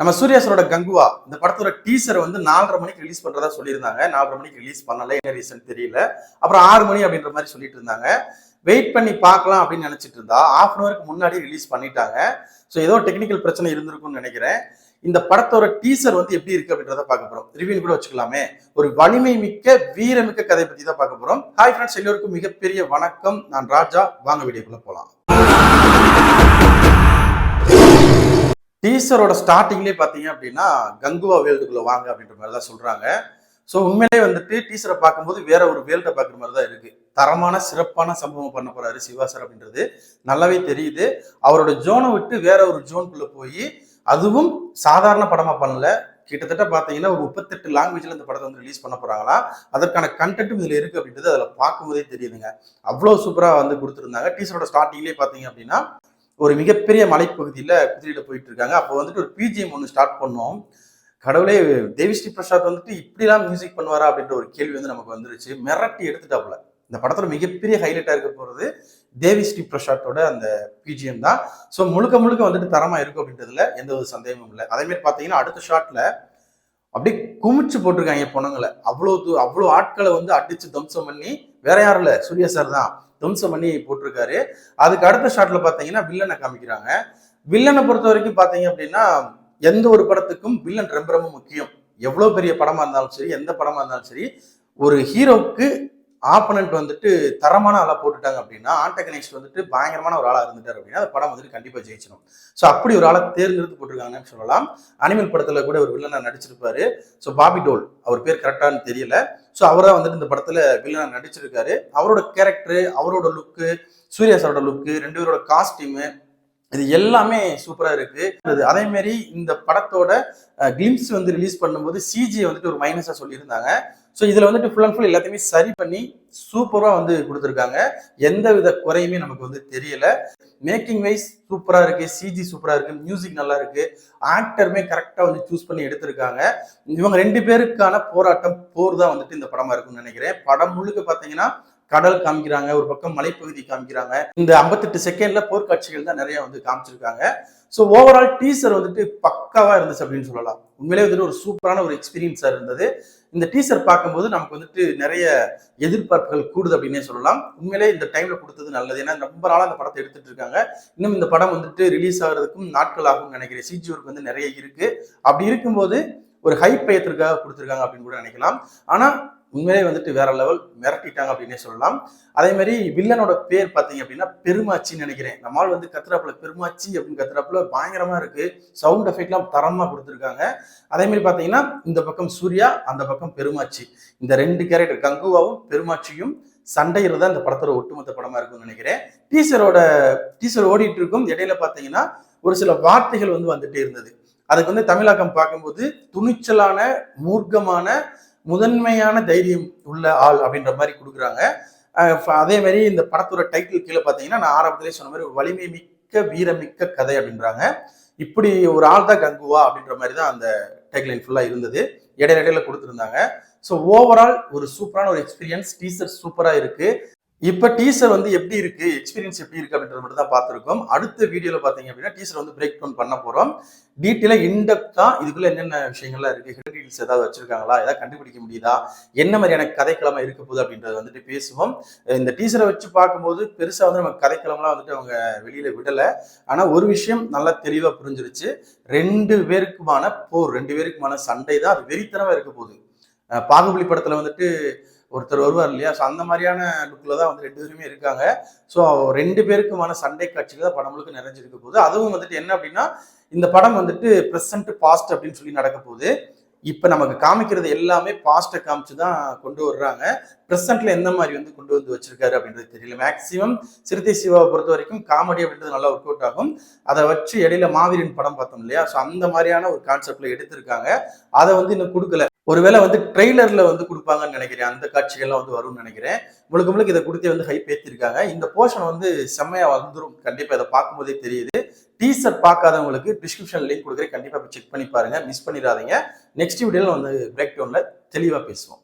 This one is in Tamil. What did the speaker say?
நம்ம சூர்யாசனோட கங்குவா இந்த படத்தோட டீசர் வந்து நாலரை மணிக்கு ரிலீஸ் பண்றதா சொல்லியிருந்தாங்க. நாலரை மணிக்கு ரிலீஸ் பண்ணல என்ன ரீசன் தெரியல. அப்புறம் ஆறு மணி அப்படின்ற மாதிரி சொல்லிட்டு இருந்தாங்க. வெயிட் பண்ணி பார்க்கலாம் அப்படின்னு நினைச்சிட்டு இருந்தா ஆஃப் அன் அவருக்கு முன்னாடி ரிலீஸ் பண்ணிட்டாங்க. ஸோ ஏதோ டெக்னிக்கல் பிரச்சனை இருந்திருக்கும்னு நினைக்கிறேன். இந்த படத்தோட டீசர் வந்து எப்படி இருக்கு அப்படின்றத பார்க்க போறோம். ரிவ்யூ கூட வச்சுக்கலாமே. ஒரு வலிமை மிக்க வீரமிக்க கதை பத்தி தான் பார்க்க போறோம். ஹாய் ஃப்ரெண்ட்ஸ் எல்லோருக்கும் மிகப்பெரிய வணக்கம். நான் ராஜா. வாங்க வீடியோக்குள்ள போகலாம் டீசரோட ஸ்டார்டிங்லேயே பார்த்தீங்க அப்படின்னா கங்குவா வேல்டுக்குள்ள வாங்க அப்படின்ற மாதிரி தான் சொல்றாங்க. ஸோ உண்மையிலே வந்துட்டு டீசரை பார்க்கும்போது வேற ஒரு வேல்டை பார்க்குற மாதிரி தான் இருக்கு. தரமான சிறப்பான சம்பவம் பண்ண போறாரு சிவாசர் அப்படின்றது நல்லாவே தெரியுது. அவரோட ஜோனை விட்டு வேற ஒரு ஜோனுக்குள்ள போய் அதுவும் சாதாரண படமா பண்ணல. கிட்டத்தட்ட பார்த்தீங்கன்னா ஒரு முப்பத்தெட்டு லாங்குவேஜில் இந்த படத்தை வந்து ரிலீஸ் பண்ண போகிறாங்களா அதற்கான கண்டென்ட்டும் இதில் இருக்குது அப்படின்றது அதில் பார்க்கும்போதே தெரியுதுங்க. அவ்வளோ சூப்பராக வந்து கொடுத்துருந்தாங்க. டீசரோட ஸ்டார்டிங்லேயே பார்த்தீங்க அப்படின்னா ஒரு மிகப்பெரிய மலைப்பகுதியில் குதிரையில போயிட்டு இருக்காங்க அப்போ வந்துட்டு ஒரு பிஜிஎம் ஒன்று ஸ்டார்ட் பண்ணோம். கடவுளே தேவிஸ்ரீ பிரசாத் வந்துட்டு இப்படிலாம் மியூசிக் பண்ணுவாரா அப்படின்ற ஒரு கேள்வி வந்து நமக்கு வந்துருச்சு. மிரட்டி எடுத்துட்டாப்புல. இந்த படத்துல மிகப்பெரிய ஹைலைட்டா இருக்க போறது தேவிஸ்ரீ பிரசாத்தோட அந்த பிஜிஎம் தான். ஸோ முழுக்க முழுக்க வந்துட்டு தரமா இருக்கும் அப்படின்றதுல எந்த ஒரு சந்தேகமும் இல்லை. அதே மாதிரி பார்த்தீங்கன்னா அடுத்த ஷாட்ல அப்படியே குமிச்சு போட்டிருக்காங்க பொண்ணுங்களை. அவ்வளோ தூ அவ்வளோ ஆட்களை வந்து அடிச்சு தம்சம் பண்ணி வேற யாரும் இல்லை. சூர்யா சார் தான். தம்சம் பண்ணி போட்டிருக்காரு. அதுக்கு அடுத்த ஷாட்ல பாத்தீங்கன்னா வில்லனை காமிக்கிறாங்க. வில்லனை பொறுத்த வரைக்கும் பார்த்தீங்க அப்படின்னா எந்த ஒரு படத்துக்கும் வில்லன் ரொம்ப ரொம்ப முக்கியம். எவ்வளோ பெரிய படமா இருந்தாலும் சரி எந்த படமா இருந்தாலும் சரி ஒரு ஹீரோவுக்கு ஆப்பனண்ட் வந்துட்டு தரமான ஆளாக போட்டுட்டாங்க அப்படின்னா ஆண்டகனைஸ்ட் வந்துட்டு பயங்கரமான ஒரு ஆளாக இருந்துட்டார் அப்படின்னா அந்த படம் வந்துட்டு கண்டிப்பாக ஜெயிச்சிடும் ஸோ அப்படி ஒரு ஆளை தேர்ந்தெடுத்து போட்டிருக்காங்கன்னு சொல்லலாம். அனிமல் படத்தில் கூட ஒரு வில்லனாக நடிச்சிருப்பாரு. ஸோ பாபி டோல் அவர் பேர் கரெக்டானு தெரியல. ஸோ அவர் தான் வந்துட்டு இந்த படத்தில் வில்லனாக நடிச்சிருக்காரு. அவரோட கேரக்டரு அவரோட லுக்கு சூர்யா சாரோட லுக்கு ரெண்டு பேரோட காஸ்டியூமு இது எல்லாமே சூப்பராக இருக்கு. அது அதே மாதிரி இந்த படத்தோட கிளிம்ஸ் வந்து ரிலீஸ் பண்ணும்போது சிஜி வந்துட்டு ஒரு மைனஸாக சொல்லியிருந்தாங்க. ஸோ இதில் வந்துட்டு ஃபுல் அண்ட் ஃபுல் எல்லாத்தையுமே சரி பண்ணி சூப்பராக வந்து கொடுத்துருக்காங்க. எந்த வித குறையுமே நமக்கு வந்து தெரியல. மேக்கிங் வைஸ் சூப்பராக இருக்கு சிஜி சூப்பராக இருக்கு மியூசிக் நல்லா இருக்கு. ஆக்டருமே கரெக்டாக வந்து சூஸ் பண்ணி எடுத்திருக்காங்க. இவங்க ரெண்டு பேருக்கான போராட்டம் போர் தான் வந்துட்டு இந்த படமா இருக்கும்னு நினைக்கிறேன். படம் முழுக்க பார்த்தீங்கன்னா கடல் காமிக்கிறாங்க ஒரு பக்கம் மலைப்பகுதி காமிக்கிறாங்க. இந்த ஐம்பத்தெட்டு செகண்ட்ல போர்க்காட்சிகள் தான் நிறைய வந்து காமிச்சிருக்காங்க. ஸோ ஓவரால் டீசர் வந்துட்டு பக்காவா இருந்துச்சு அப்படின்னு சொல்லலாம். உண்மையிலே வந்துட்டு ஒரு சூப்பரான ஒரு எக்ஸ்பீரியன்ஸா இருந்தது. இந்த டீசர் பார்க்கும்போது நமக்கு வந்துட்டு நிறைய எதிர்பார்ப்புகள் கூடுது அப்படின்னே சொல்லலாம். உண்மையிலே இந்த டைம்ல கொடுத்தது நல்லது. ஏன்னா ரொம்ப நாளாக அந்த படத்தை எடுத்துட்டு இருக்காங்க. இன்னும் இந்த படம் வந்துட்டு ரிலீஸ் ஆகிறதுக்கும் நாட்கள் ஆகும்னு நினைக்கிறேன். சிஜி ஒர்க் வந்து நிறைய இருக்கு. அப்படி இருக்கும்போது ஒரு ஹைப் பயத்திற்காக கொடுத்துருக்காங்க அப்படின்னு கூட நினைக்கலாம். ஆனா உண்மையிலே வந்துட்டு வேற லெவல் மிரட்டிட்டாங்க அப்படின்னே சொல்லலாம். அதே மாதிரி வில்லனோட பேர் பார்த்தீங்க அப்படின்னா பெருமாச்சின்னு நினைக்கிறேன். நம்மால் வந்து கத்துறாப்புல பெருமாச்சி அப்படின்னு கத்துறாப்புல பயங்கரமா இருக்கு. சவுண்ட் எஃபெக்ட்லாம் தரமா கொடுத்துருக்காங்க. அதே மாதிரி பார்த்தீங்கன்னா இந்த பக்கம் சூர்யா அந்த பக்கம் பெருமாச்சி. இந்த ரெண்டு கேரக்டர் கங்குவாவும் பெருமாச்சியும் சண்டையில் தான் இந்த படத்தோட ஒட்டுமொத்த படமா இருக்கும்னு நினைக்கிறேன். டீசரோட டீசர் ஓடிட்டு இருக்கும். இடையில பார்த்தீங்கன்னா ஒரு சில வார்த்தைகள் வந்து வந்துட்டே இருந்தது. அதுக்கு வந்து தமிழாக்கம் பார்க்கும்போது துணிச்சலான மூர்க்கமான முதன்மையான தைரியம் உள்ள ஆள் அப்படின்ற மாதிரி கொடுக்குறாங்க. அதே மாதிரி இந்த படத்தோட டைட்டில் கீழே பார்த்தீங்கன்னா நான் ஆரம்பத்திலே சொன்ன மாதிரி ஒரு வலிமை மிக்க வீரமிக்க கதை அப்படின்றாங்க. இப்படி ஒரு ஆள் தான் கங்குவா அப்படின்ற மாதிரி தான் அந்த டைட்டில் ஃபுல்லாக இருந்தது. இடையில இடையில கொடுத்துருந்தாங்க. ஸோ ஓவரால் ஒரு சூப்பரான ஒரு எக்ஸ்பீரியன்ஸ் டீசர் சூப்பராக இருக்குது இப்போ டீசர் வந்து எப்படி இருக்கு எக்ஸ்பீரியன்ஸ் எப்படி இருக்கு அப்படின்றது மட்டும் தான் பார்த்துருக்கோம். அடுத்த வீடியோவில் பார்த்தீங்க அப்படின்னா டீசர் வந்து பிரேக் டவுன் பண்ண போகிறோம் டீட்டெயிலாக இன்டெப்தா இதுக்குள்ள என்னென்ன விஷயங்கள்லாம் இருக்கு ஹெட் டீல்ஸ் ஏதாவது வச்சிருக்காங்களா ஏதாவது கண்டுபிடிக்க முடியுதா என்ன மாதிரியான கதைக்கிழமை இருக்க போகுது அப்படின்றத வந்துட்டு பேசுவோம். இந்த டீசரை வச்சு பார்க்கும்போது பெருசாக வந்து நம்ம கதைக்கிழமெல்லாம் வந்துட்டு அவங்க வெளியில விடலை. ஆனால் ஒரு விஷயம் நல்லா தெளிவாக புரிஞ்சிருச்சு. ரெண்டு பேருக்குமான போர் ரெண்டு பேருக்குமான சண்டை தான் அது வெறித்தனமாக இருக்க போகுது. பாகுபலி படத்தில் வந்துட்டு ஒருத்தர் வருவார் இல்லையா? ஸோ அந்த மாதிரியான லுக்கில் தான் வந்து ரெண்டு பேருமே இருக்காங்க. ஸோ ரெண்டு பேருக்குமான சண்டை காட்சிகள் தான் படம் முழுக்க நிறைஞ்சிருக்க போகுது. அதுவும் வந்துட்டு என்ன அப்படின்னா இந்த படம் வந்துட்டு ப்ரெசன்ட் பாஸ்ட் அப்படின்னு சொல்லி நடக்க போகுது. இப்போ நமக்கு காமிக்கிறது எல்லாமே பாஸ்ட்டை காமிச்சு தான் கொண்டு வர்றாங்க. ப்ரெசென்ட்ல எந்த மாதிரி வந்து கொண்டு வந்து வச்சிருக்காரு அப்படின்றது தெரியல. மேக்சிமம் சிறுத்தை சிவாவை பொறுத்த வரைக்கும் காமெடி அப்படின்றது நல்லா ஒர்க் அவுட் ஆகும். அதை வச்சு இடையில மாவீரன் படம் பார்த்தோம் இல்லையா? ஸோ அந்த மாதிரியான ஒரு கான்செப்ட்ல எடுத்திருக்காங்க. அதை வந்து இன்னும் கொடுக்கல. ஒருவேளை வந்து ட்ரெய்லர்ல வந்து கொடுப்பாங்கன்னு நினைக்கிறேன். அந்த காட்சிகள்லாம் வந்து வரும்னு நினைக்கிறேன். முழுக்க முழுக்க இதை கொடுத்தே வந்து ஹைப் ஏற்றிருக்காங்க இந்த போர்ஷன் வந்து செம்மையா வந்துடும் கண்டிப்பா இதை பார்க்கும்போதே தெரியுது. டீசர் பார்க்காதவங்களுக்கு டிஸ்கிரிப்ஷன் லிங்க் கொடுக்குறேன். கண்டிப்பா செக் பண்ணி பாருங்க. மிஸ் பண்ணிடாதீங்க. நெக்ஸ்ட் வீடியோல வந்து பிரேக் டவுன்ல தெளிவா பேசுவோம்.